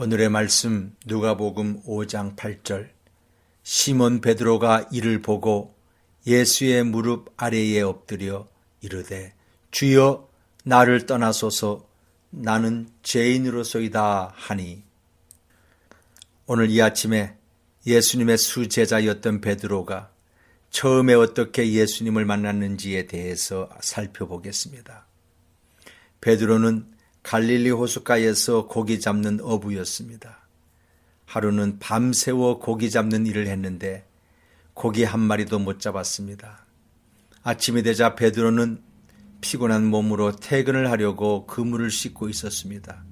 오늘의 말씀 누가복음 5장 8절. 시몬 베드로가 이를 보고 예수의 무릎 아래에 엎드려 이르되 주여 나를 떠나소서. 나는 죄인으로소이다 하니. 오늘 이 아침에 예수님의 수제자였던 베드로가 처음에 어떻게 예수님을 만났는지에 대해서 살펴보겠습니다. 베드로는 갈릴리 호숫가에서 고기 잡는 어부였습니다. 하루는 밤새워 고기 잡는 일을 했는데 고기 한 마리도 못 잡았습니다. 아침이 되자 베드로는 피곤한 몸으로 퇴근을 하려고 그물을 씻고 있었습니다.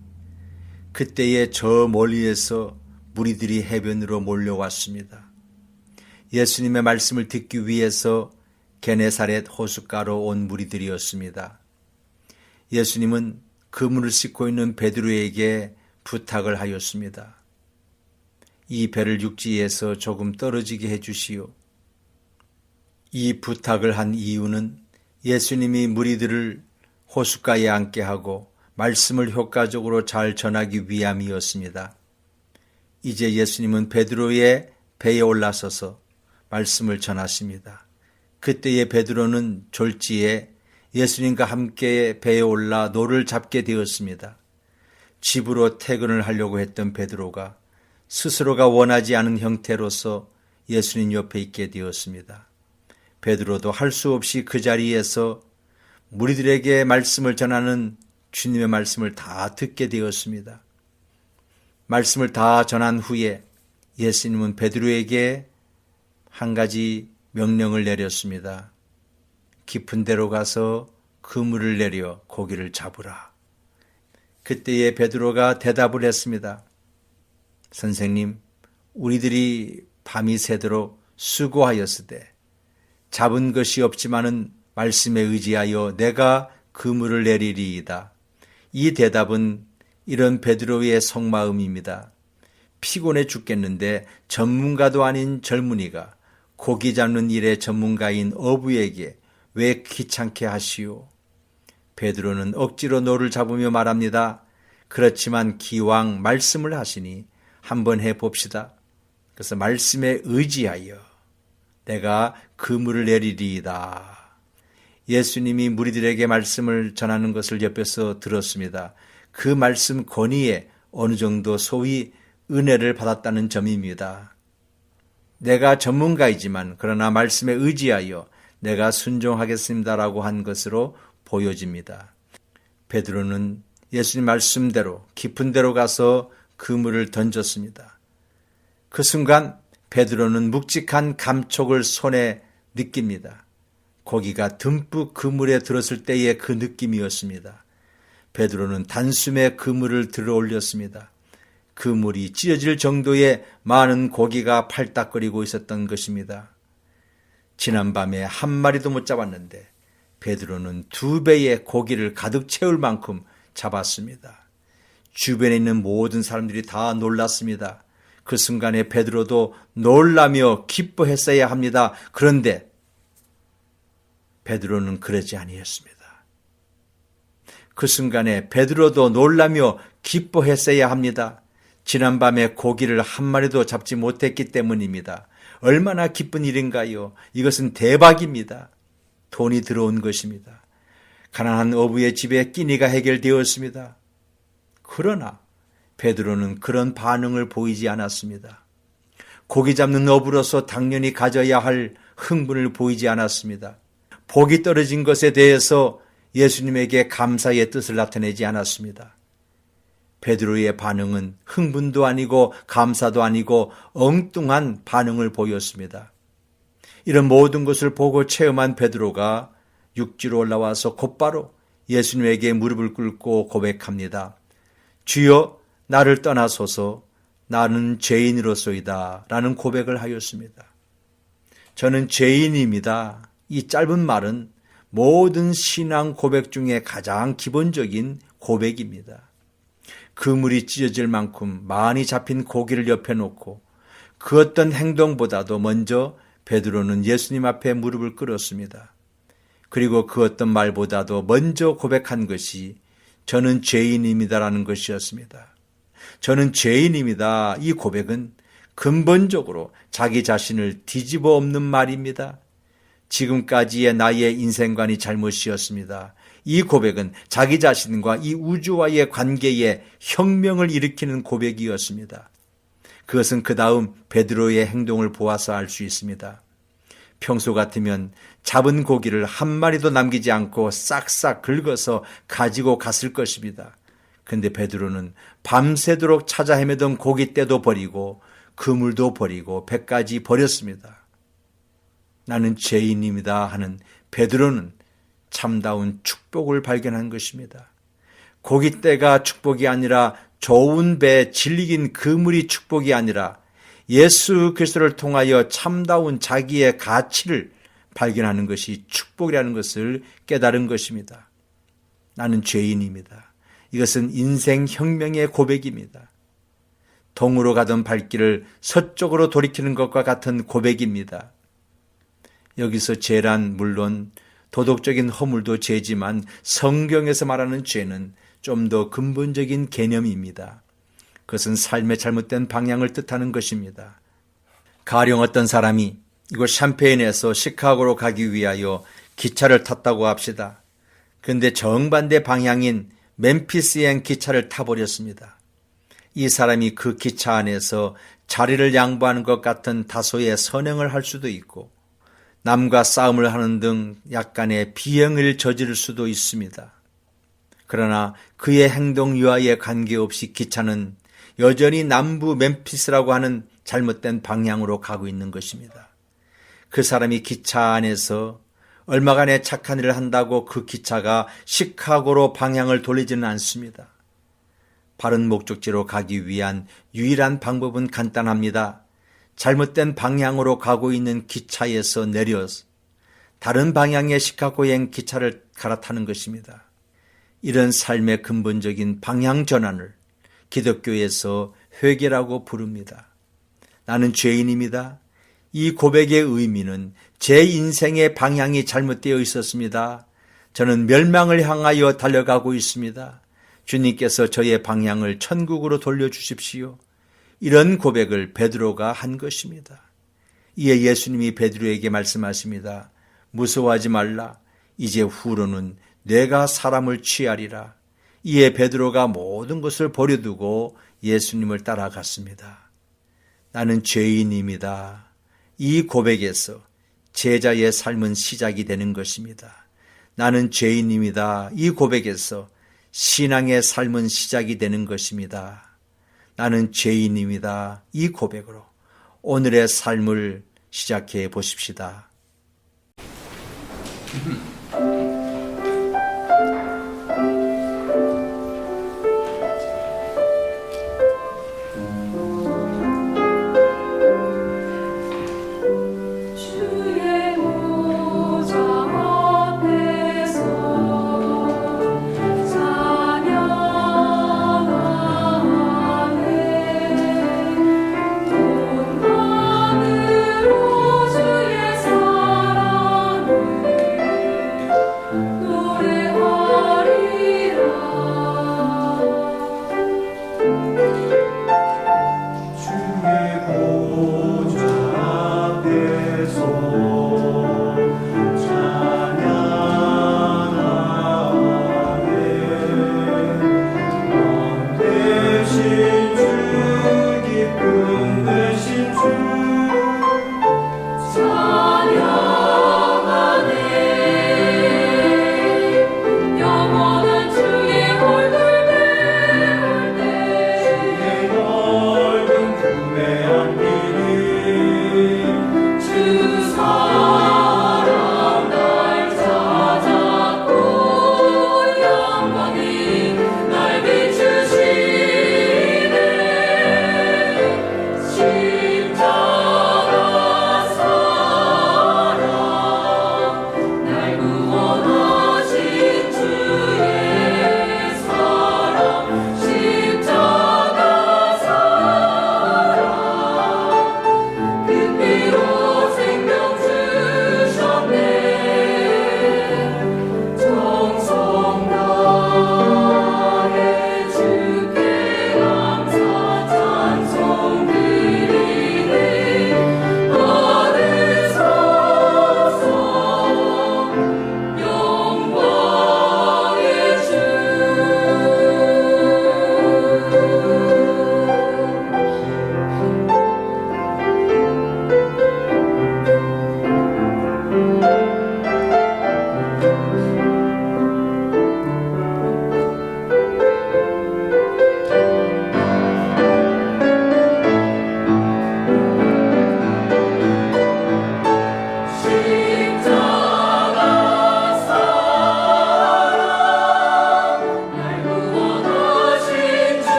그때에 저 멀리에서 무리들이 해변으로 몰려왔습니다. 예수님의 말씀을 듣기 위해서 게네사렛 호숫가로 온 무리들이었습니다. 예수님은 그물을 씻고 있는 베드로에게 부탁을 하였습니다. 이 배를 육지에서 조금 떨어지게 해주시오. 이 부탁을 한 이유는 예수님이 무리들을 호숫가에 앉게 하고 말씀을 효과적으로 잘 전하기 위함이었습니다. 이제 예수님은 베드로의 배에 올라서서 말씀을 전하십니다. 그때의 베드로는 졸지에 예수님과 함께 배에 올라 노를 잡게 되었습니다. 집으로 퇴근을 하려고 했던 베드로가 스스로가 원하지 않은 형태로서 예수님 옆에 있게 되었습니다. 베드로도 할 수 없이 그 자리에서 무리들에게 말씀을 전하는 주님의 말씀을 다 듣게 되었습니다. 말씀을 다 전한 후에 예수님은 베드로에게 한 가지 명령을 내렸습니다. 깊은 데로 가서 그물을 내려 고기를 잡으라. 그때에 베드로가 대답을 했습니다. 선생님, 우리들이 밤이 새도록 수고하였으되 잡은 것이 없지만은 말씀에 의지하여 내가 그물을 내리리이다. 이 대답은 이런 베드로의 속마음입니다. 피곤해 죽겠는데 전문가도 아닌 젊은이가 고기 잡는 일의 전문가인 어부에게 왜 귀찮게 하시오? 베드로는 억지로 노를 잡으며 말합니다. 그렇지만 기왕 말씀을 하시니 한번 해 봅시다. 그래서 말씀에 의지하여 내가 그물을 내리리이다. 예수님이 무리들에게 말씀을 전하는 것을 옆에서 들었습니다. 그 말씀 권위에 어느 정도 소위 은혜를 받았다는 점입니다. 내가 전문가이지만 그러나 말씀에 의지하여 내가 순종하겠습니다라고 한 것으로 보여집니다. 베드로는 예수님 말씀대로 깊은 데로 가서 그물을 던졌습니다. 그 순간 베드로는 묵직한 감촉을 손에 느낍니다. 고기가 듬뿍 그물에 들었을 때의 그 느낌이었습니다. 베드로는 단숨에 그물을 들어 올렸습니다. 그물이 찢어질 정도의 많은 고기가 팔딱거리고 있었던 것입니다. 지난밤에 한 마리도 못 잡았는데 베드로는 두 배의 고기를 가득 채울 만큼 잡았습니다. 주변에 있는 모든 사람들이 다 놀랐습니다. 그 순간에 베드로도 놀라며 기뻐했어야 합니다. 그런데 베드로는 그러지 아니했습니다. 그 순간에 베드로도 놀라며 기뻐했어야 합니다. 지난밤에 고기를 한 마리도 잡지 못했기 때문입니다. 얼마나 기쁜 일인가요? 이것은 대박입니다. 돈이 들어온 것입니다. 가난한 어부의 집에 끼니가 해결되었습니다. 그러나 베드로는 그런 반응을 보이지 않았습니다. 고기 잡는 어부로서 당연히 가져야 할 흥분을 보이지 않았습니다. 복이 떨어진 것에 대해서 예수님에게 감사의 뜻을 나타내지 않았습니다. 베드로의 반응은 흥분도 아니고 감사도 아니고 엉뚱한 반응을 보였습니다. 이런 모든 것을 보고 체험한 베드로가 육지로 올라와서 곧바로 예수님에게 무릎을 꿇고 고백합니다. 주여 나를 떠나소서 나는 죄인으로소이다 라는 고백을 하였습니다. 저는 죄인입니다. 이 짧은 말은 모든 신앙 고백 중에 가장 기본적인 고백입니다. 그물이 찢어질 만큼 많이 잡힌 고기를 옆에 놓고 그 어떤 행동보다도 먼저 베드로는 예수님 앞에 무릎을 꿇었습니다. 그리고 그 어떤 말보다도 먼저 고백한 것이 저는 죄인입니다라는 것이었습니다. 저는 죄인입니다. 이 고백은 근본적으로 자기 자신을 뒤집어 엎는 말입니다. 지금까지의 나의 인생관이 잘못이었습니다. 이 고백은 자기 자신과 이 우주와의 관계에 혁명을 일으키는 고백이었습니다. 그것은 그 다음 베드로의 행동을 보아서 알 수 있습니다. 평소 같으면 잡은 고기를 한 마리도 남기지 않고 싹싹 긁어서 가지고 갔을 것입니다. 근데 베드로는 밤새도록 찾아 헤매던 고깃대도 버리고 그물도 버리고 배까지 버렸습니다. 나는 죄인입니다 하는 베드로는 참다운 축복을 발견한 것입니다. 고깃대가 축복이 아니라 좋은 배 질리긴 그물이 축복이 아니라 예수 그리스도를 통하여 참다운 자기의 가치를 발견하는 것이 축복이라는 것을 깨달은 것입니다. 나는 죄인입니다. 이것은 인생 혁명의 고백입니다. 동으로 가던 발길을 서쪽으로 돌이키는 것과 같은 고백입니다. 여기서 죄란 물론 도덕적인 허물도 죄지만 성경에서 말하는 죄는 좀 더 근본적인 개념입니다. 그것은 삶의 잘못된 방향을 뜻하는 것입니다. 가령 어떤 사람이 이곳 샴페인에서 시카고로 가기 위하여 기차를 탔다고 합시다. 근데 정반대 방향인 멤피스행 기차를 타버렸습니다. 이 사람이 그 기차 안에서 자리를 양보하는 것 같은 다소의 선행을 할 수도 있고 남과 싸움을 하는 등 약간의 비행을 저지를 수도 있습니다. 그러나 그의 행동 유아에 관계없이 기차는 여전히 남부 멤피스라고 하는 잘못된 방향으로 가고 있는 것입니다. 그 사람이 기차 안에서 얼마간의 착한 일을 한다고 그 기차가 시카고로 방향을 돌리지는 않습니다. 바른 목적지로 가기 위한 유일한 방법은 간단합니다. 잘못된 방향으로 가고 있는 기차에서 내려서 다른 방향의 시카고행 기차를 갈아타는 것입니다. 이런 삶의 근본적인 방향 전환을 기독교에서 회개라고 부릅니다. 나는 죄인입니다. 이 고백의 의미는 제 인생의 방향이 잘못되어 있었습니다. 저는 멸망을 향하여 달려가고 있습니다. 주님께서 저의 방향을 천국으로 돌려주십시오. 이런 고백을 베드로가 한 것입니다. 이에 예수님이 베드로에게 말씀하십니다. 무서워하지 말라. 이제 후로는 내가 사람을 취하리라. 이에 베드로가 모든 것을 버려두고 예수님을 따라갔습니다. 나는 죄인입니다. 이 고백에서 제자의 삶은 시작이 되는 것입니다. 나는 죄인입니다. 이 고백에서 신앙의 삶은 시작이 되는 것입니다. 나는 죄인입니다. 이 고백으로 오늘의 삶을 시작해 보십시다.